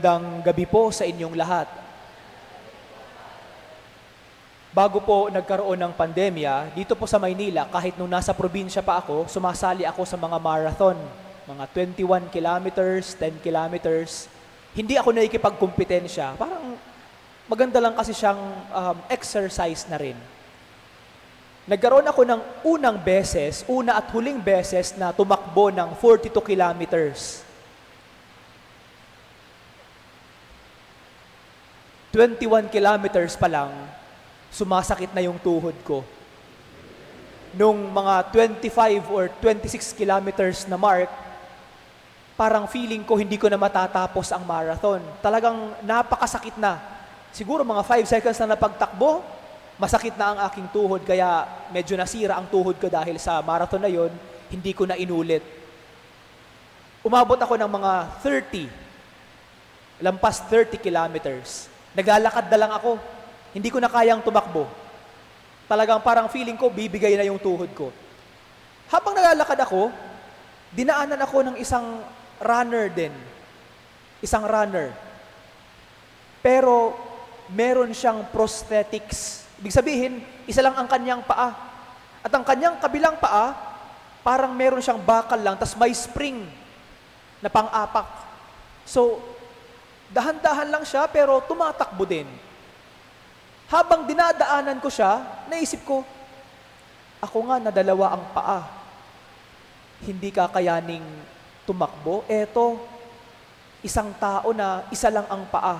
Magandang gabi po sa inyong lahat. Bago po nagkaroon ng pandemya, dito po sa Maynila, kahit nung nasa probinsya pa ako, sumasali ako sa mga marathon. Mga 21 kilometers, 10 kilometers. Hindi ako nakikipagkumpetensya. Parang maganda lang kasi siyang um, exercise na rin. Nagkaroon ako ng unang beses, una at huling beses na tumakbo ng 42 kilometers. 21 kilometers pa lang, sumasakit na yung tuhod ko. Nung mga 25 or 26 kilometers na mark, parang feeling ko hindi ko na matatapos ang marathon. Talagang napakasakit na. Siguro mga 5 seconds na napagtakbo, masakit na ang aking tuhod, kaya medyo nasira ang tuhod ko dahil sa marathon na yon, hindi ko na inulit. Umabot ako ng mga 30, lampas 30 kilometers. Naglalakad na lang ako. Hindi ko na kayang tumakbo. Talagang parang feeling ko, bibigay na yung tuhod ko. Habang naglalakad ako, dinaanan ako ng isang runner din. Isang runner. Pero meron siyang prosthetics. Ibig sabihin, isa lang ang kanyang paa. At ang kanyang kabilang paa, parang meron siyang bakal lang, tas may spring na pang-apak. So, dahan-dahan lang siya pero tumatakbo din. Habang dinadaanan ko siya, naisip ko, ako nga na dalawa ang paa. Hindi kakayaning tumakbo. Eto, isang tao na isa lang ang paa.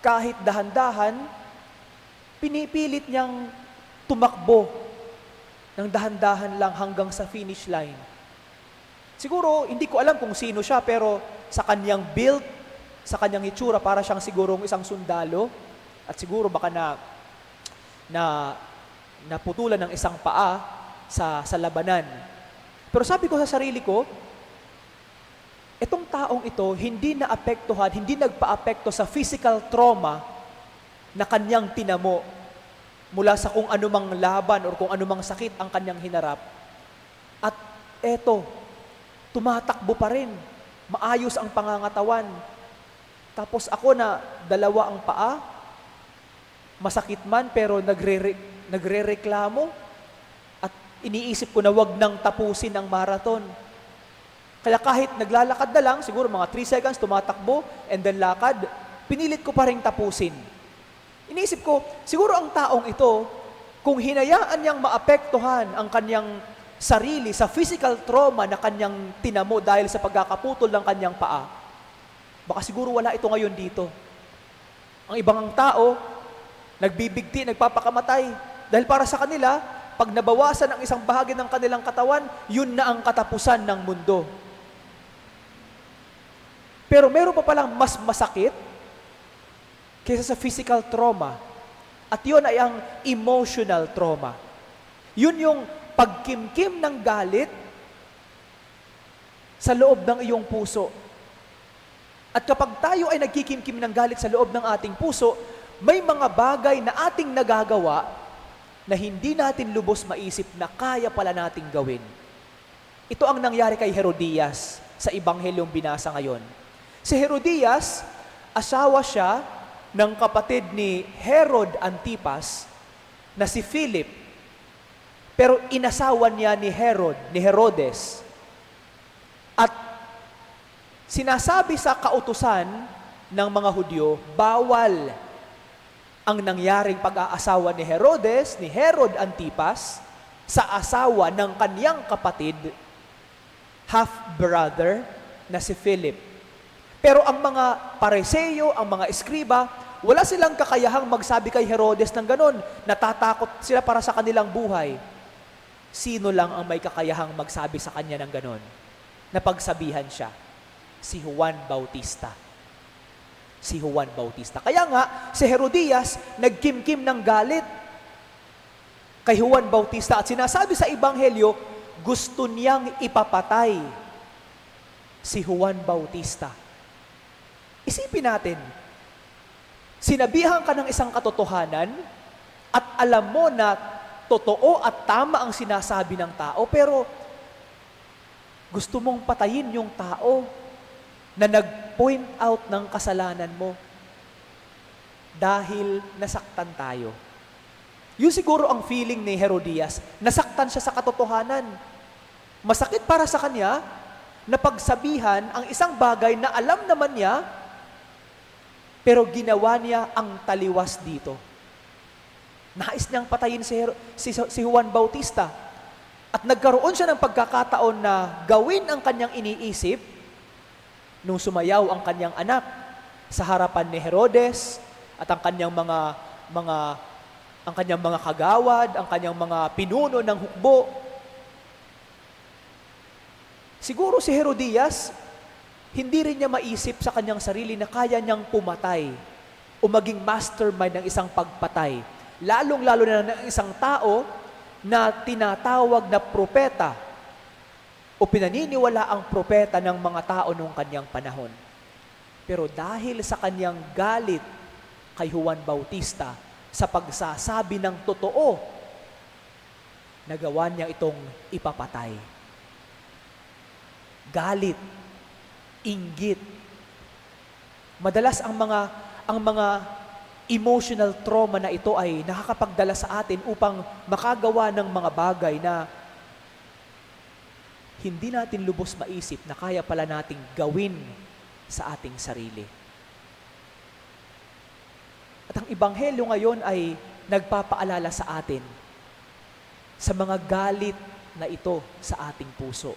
Kahit dahan-dahan, pinipilit niyang tumakbo ng dahan-dahan lang hanggang sa finish line. Siguro, hindi ko alam kung sino siya, pero sa kanyang build, sa kanyang itsura, para siyang sigurong isang sundalo. At siguro baka na, na naputulan ng isang paa sa, sa labanan. Pero sabi ko sa sarili ko, itong taong ito hindi naapektuhan, hindi nagpa-apekto sa physical trauma na kanyang tinamo mula sa kung anumang laban o kung anumang sakit ang kanyang hinarap. At eto, tumatakbo pa rin. Maayos ang pangangatawan. Tapos ako na dalawa ang paa, masakit man pero nagre nagrereklamo at iniisip ko na wag nang tapusin ang marathon. Kaya kahit naglalakad na lang, siguro mga 3 seconds tumatakbo and then lakad, pinilit ko pa rin tapusin. Iniisip ko, siguro ang taong ito, kung hinayaan niyang maapektuhan ang kanyang sarili sa physical trauma na kanyang tinamo dahil sa pagkakaputol ng kanyang paa, baka siguro wala ito ngayon dito. Ang ibang tao, nagbibigti, nagpapakamatay. Dahil para sa kanila, pag nabawasan ang isang bahagi ng kanilang katawan, yun na ang katapusan ng mundo. Pero meron pa palang mas masakit kaysa sa physical trauma. At yun ay ang emotional trauma. Yun yung pagkimkim ng galit sa loob ng iyong puso. At kapag tayo ay nagkikimkim ng galit sa loob ng ating puso, may mga bagay na ating nagagawa na hindi natin lubos maisip na kaya pala nating gawin. Ito ang nangyari kay Herodias sa Ibanghelyong binasa ngayon. Si Herodias, asawa siya ng kapatid ni Herod Antipas na si Philip. Pero inasawa niya ni Herod, ni Herodes. At sinasabi sa kautusan ng mga Hudyo, bawal ang nangyaring pag-aasawa ni Herodes, ni Herod Antipas, sa asawa ng kaniyang kapatid, half-brother na si Philip. Pero ang mga pareseyo, ang mga eskriba, wala silang kakayahang magsabi kay Herodes ng ganon. Natatakot sila para sa kanilang buhay. Sino lang ang may kakayahang magsabi sa kanya ng ganon? Napagsabihan siya. Si Juan Bautista. Si Juan Bautista. Kaya nga, si Herodias nagkimkim ng galit kay Juan Bautista at sinasabi sa Ebanghelyo, gusto niyang ipapatay si Juan Bautista. Isipin natin, sinabihan ka ng isang katotohanan at alam mo na totoo at tama ang sinasabi ng tao, pero gusto mong patayin yung tao. Na nag-point out ng kasalanan mo dahil nasaktan tayo. Yun siguro ang feeling ni Herodias. Nasaktan siya sa katotohanan. Masakit para sa kanya na pagsabihan ang isang bagay na alam naman niya, pero ginawa niya ang taliwas dito. Nais niyang patayin si, Her- si, si Juan Bautista. At nagkaroon siya ng pagkakataon na gawin ang kanyang iniisip nung sumayaw ang kanyang anak sa harapan ni Herodes at ang kanyang mga mga ang kanyang mga kagawad, ang kanyang mga pinuno ng hukbo. Siguro si Herodias, hindi rin niya maisip sa kanyang sarili na kaya niyang pumatay o maging mastermind ng isang pagpatay. Lalong-lalo na ng isang tao na tinatawag na propeta o pinaniniwala ang propeta ng mga tao noong kanyang panahon. Pero dahil sa kanyang galit kay Juan Bautista sa pagsasabi ng totoo, nagawa niya itong ipapatay. Galit, inggit. Madalas ang mga ang mga emotional trauma na ito ay nakakapagdala sa atin upang makagawa ng mga bagay na hindi natin lubos maisip na kaya pala nating gawin sa ating sarili. At ang Ibanghelyo ngayon ay nagpapaalala sa atin sa mga galit na ito sa ating puso.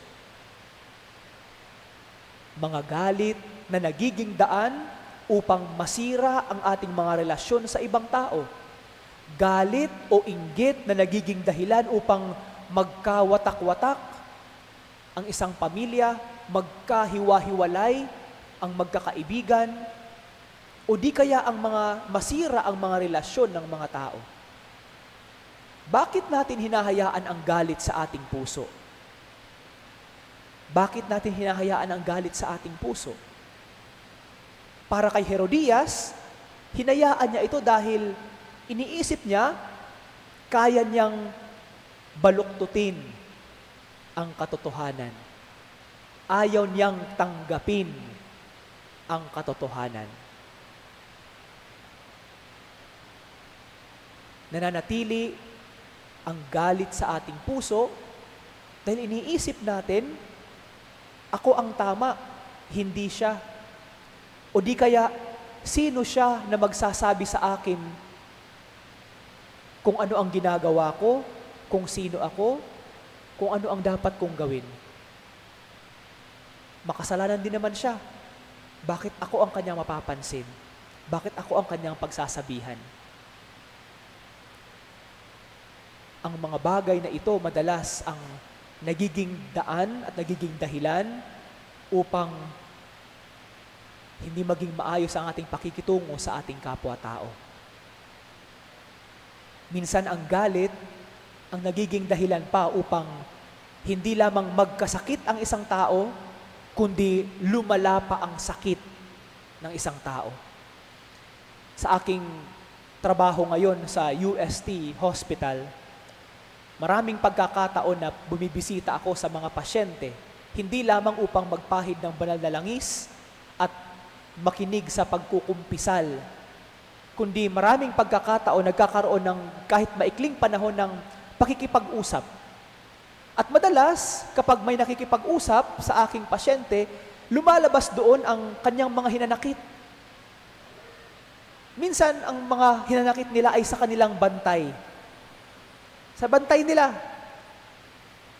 Mga galit na nagiging daan upang masira ang ating mga relasyon sa ibang tao. Galit o inggit na nagiging dahilan upang magkawatak-watak ang isang pamilya, magkahiwa-hiwalay ang magkakaibigan, o di kaya ang mga masira ang mga relasyon ng mga tao. Bakit natin hinahayaan ang galit sa ating puso? Bakit natin hinahayaan ang galit sa ating puso? Para kay Herodias, hinayaan niya ito dahil iniisip niya, kaya niyang baluktutin ang katotohanan. Ayaw niyang tanggapin ang katotohanan. Nananatili ang galit sa ating puso dahil iniisip natin, ako ang tama, hindi siya. O di kaya, sino siya na magsasabi sa akin kung ano ang ginagawa ko, kung sino ako, kung ano ang dapat kong gawin. Makasalanan din naman siya. Bakit ako ang kanyang mapapansin? Bakit ako ang kanyang pagsasabihan? Ang mga bagay na ito madalas ang nagiging daan at nagiging dahilan upang hindi maging maayos ang ating pakikitungo sa ating kapwa-tao. Minsan ang galit ang nagiging dahilan pa upang hindi lamang magkasakit ang isang tao, kundi lumala pa ang sakit ng isang tao. Sa aking trabaho ngayon sa UST Hospital, maraming pagkakataon na bumibisita ako sa mga pasyente, hindi lamang upang magpahid ng banal na langis at makinig sa pagkukumpisal, kundi maraming pagkakataon nagkakaroon ng kahit maikling panahon ng pakikipag-usap. At madalas, kapag may nakikipag-usap sa aking pasyente, lumalabas doon ang kanyang mga hinanakit. Minsan, ang mga hinanakit nila ay sa kanilang bantay. Sa bantay nila.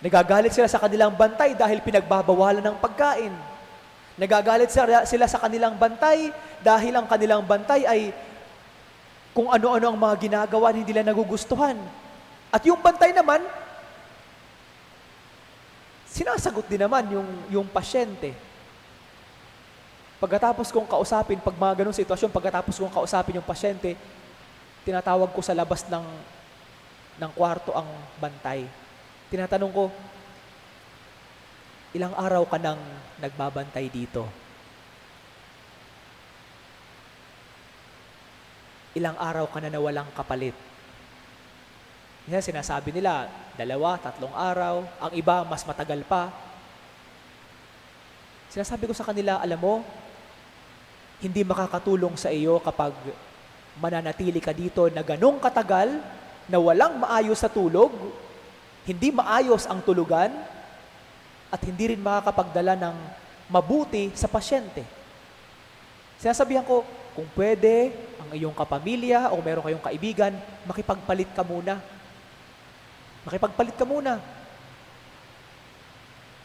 Nagagalit sila sa kanilang bantay dahil pinagbabawalan ng pagkain. Nagagalit sila sa kanilang bantay dahil ang kanilang bantay ay kung ano-ano ang mga ginagawa na hindi nila nagugustuhan. At yung bantay naman, sinasagot din naman yung, yung pasyente. Pagkatapos kong kausapin, pag mga ganong sitwasyon, pagkatapos kong kausapin yung pasyente, tinatawag ko sa labas ng, ng kwarto ang bantay. Tinatanong ko, ilang araw ka nang nagbabantay dito? Ilang araw ka na nawalang kapalit? Yan, sinasabi nila, dalawa, tatlong araw. Ang iba, mas matagal pa. Sinasabi ko sa kanila, alam mo, hindi makakatulong sa iyo kapag mananatili ka dito na ganong katagal, na walang maayos sa tulog, hindi maayos ang tulugan, at hindi rin makakapagdala ng mabuti sa pasyente. Sinasabihan ko, kung pwede, ang iyong kapamilya o meron kayong kaibigan, makipagpalit ka muna. Makipagpalit ka muna.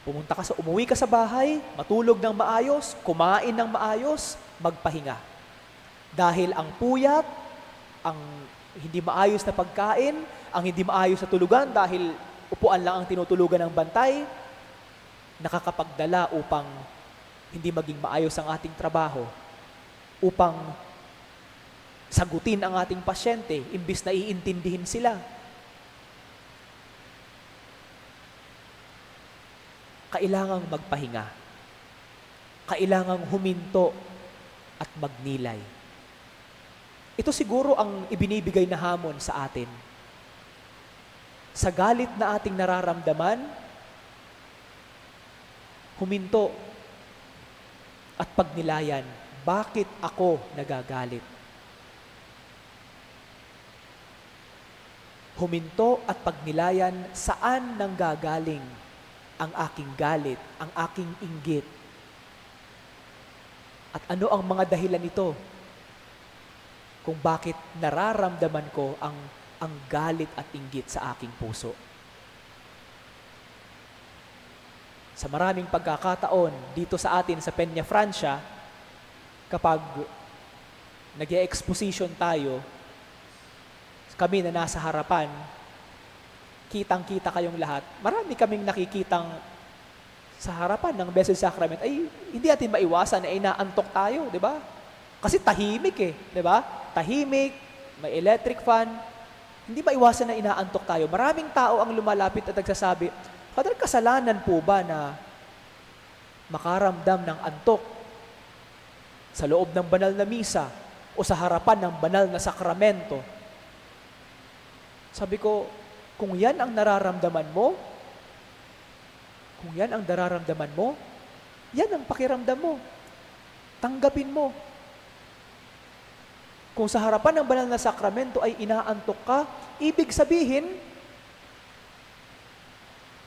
Pumunta ka sa, umuwi ka sa bahay, matulog ng maayos, kumain ng maayos, magpahinga. Dahil ang puyat, ang hindi maayos na pagkain, ang hindi maayos na tulugan dahil upuan lang ang tinutulugan ng bantay, nakakapagdala upang hindi maging maayos ang ating trabaho, upang sagutin ang ating pasyente, imbis na iintindihin sila. Kailangang magpahinga. Kailangang huminto at magnilay. Ito siguro ang ibinibigay na hamon sa atin. Sa galit na ating nararamdaman, huminto at pagnilayan, bakit ako nagagalit? Huminto at pagnilayan, saan nanggagaling ang aking galit, ang aking inggit? At ano ang mga dahilan nito? Kung bakit nararamdaman ko ang ang galit at inggit sa aking puso. Sa maraming pagkakataon dito sa atin sa Peña Francia, kapag nag exposition tayo, kami na nasa harapan, kitang-kita kayong lahat, marami kaming nakikitang sa harapan ng Blessed Sacrament, ay hindi natin maiwasan na inaantok tayo, di ba? Kasi tahimik eh, di ba? Tahimik, may electric fan, hindi maiwasan na inaantok tayo. Maraming tao ang lumalapit at nagsasabi, Father, kasalanan po ba na makaramdam ng antok sa loob ng banal na misa o sa harapan ng banal na sakramento? Sabi ko, kung yan ang nararamdaman mo, kung yan ang nararamdaman mo, yan ang pakiramdam mo. Tanggapin mo. Kung sa harapan ng banal na sakramento ay inaantok ka, ibig sabihin,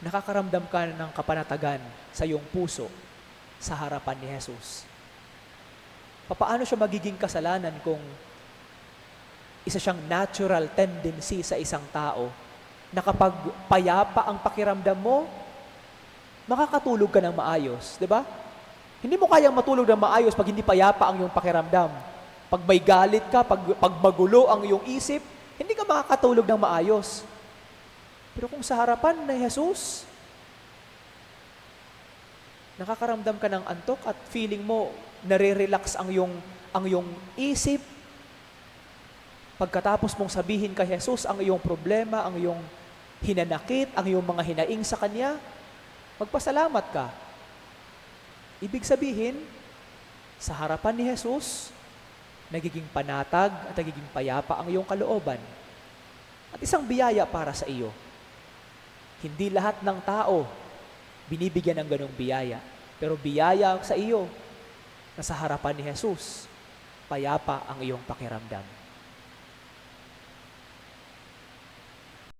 nakakaramdam ka ng kapanatagan sa iyong puso sa harapan ni Jesus. Papaano siya magiging kasalanan kung isa siyang natural tendency sa isang tao na kapag payapa ang pakiramdam mo, makakatulog ka ng maayos, di ba? Hindi mo kayang matulog ng maayos pag hindi payapa ang iyong pakiramdam. Pag may galit ka, pag, pag magulo ang iyong isip, hindi ka makakatulog ng maayos. Pero kung sa harapan ni Jesus, nakakaramdam ka ng antok at feeling mo nare-relax ang iyong, ang iyong isip, pagkatapos mong sabihin kay Jesus ang iyong problema, ang iyong hinanakit, ang iyong mga hinaing sa Kanya, magpasalamat ka. Ibig sabihin, sa harapan ni Jesus, nagiging panatag at nagiging payapa ang iyong kalooban. At isang biyaya para sa iyo. Hindi lahat ng tao binibigyan ng ganong biyaya. Pero biyaya sa iyo na sa harapan ni Jesus, payapa ang iyong pakiramdam.